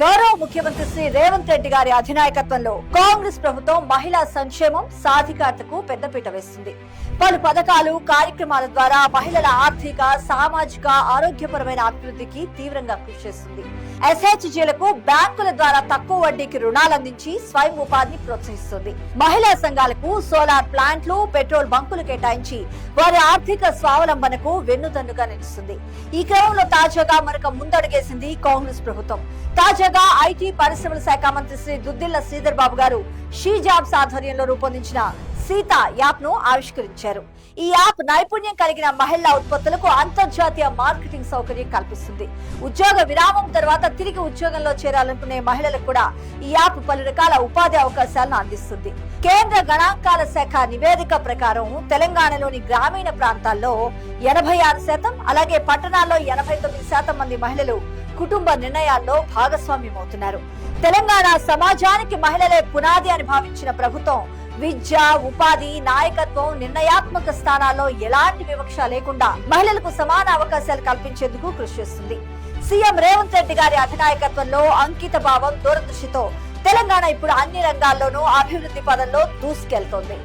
గౌరవ ముఖ్యమంత్రి శ్రీ రేవంత్ రెడ్డి గారి అధినాయకత్వంలో కాంగ్రెస్ ప్రభుత్వం మహిళా సంక్షేమం సాధికారతకు పెద్దపీట వేస్తుంది. పలు పథకాలు కార్యక్రమాల ద్వారా మహిళల ఆర్థిక సామాజిక ఆరోగ్యపరమైన అభివృద్ధికి తీవ్రంగా కృషి చేస్తుంది. ఎస్హెచ్జీలకు బ్యాంకుల ద్వారా తక్కువ వడ్డీకి రుణాలు అందించి స్వయం ఉపాధిని ప్రోత్సహిస్తుంది. మహిళా సంఘాలకు సోలార్ ప్లాంట్లు పెట్రోల్ బంకులు కేటాయించి వారి ఆర్థిక స్వావలంబనకు వెన్నుదన్నుగా నిలుస్తుంది. ఈ క్రమంలో తాజాగా మరొక ముందడుగేసింది కాంగ్రెస్ ప్రభుత్వం. తాజాగా ఐటీ పరిశ్రమల శాఖ మంత్రి శ్రీ దుద్దిల్ల శ్రీధర్ బాబు గారు షీ జాబ్స్ ఆధ్వర్యంలో రూపొందించిన సీత యాప్ను ఆవిష్కరించారు. ఈ యాప్ నైపుణ్యం కలిగిన మహిళా ఉత్పత్తులకు అంతర్జాతీయ మార్కెటింగ్ సౌకర్యం కల్పిస్తుంది. ఉద్యోగ విరామం తర్వాత తిరిగి ఉద్యోగంలో చేరాలనుకునే మహిళలకు కూడా ఈ యాప్ పలు రకాల ఉపాధి అవకాశాలను అందిస్తుంది. కేంద్ర గణాంకాల శాఖ నివేదిక ప్రకారం తెలంగాణలోని గ్రామీణ ప్రాంతాల్లో ఎనభై ఆరు శాతం అలాగే పట్టణాల్లో ఎనభై తొమ్మిది శాతం మంది మహిళలు కుటుంబ నిర్ణయాల్లో భాగస్వామ్యమవుతున్నారు. తెలంగాణ సమాజానికి మహిళలే పునాది అని భావించిన ప్రభుత్వం విద్య ఉపాధి నాయకత్వం నిర్ణయాత్మక స్థానాల్లో ఎలాంటి వివక్ష లేకుండా మహిళలకు సమాన అవకాశాలు కల్పించేందుకు కృషి చేస్తుంది. సీఎం రేవంత్ రెడ్డి గారి అధినాయకత్వంలో అంకిత భావం దూరదృష్టితో తెలంగాణ ఇప్పుడు అన్ని రంగాల్లోనూ అభివృద్ధి పదంలో దూసుకెళ్తోంది.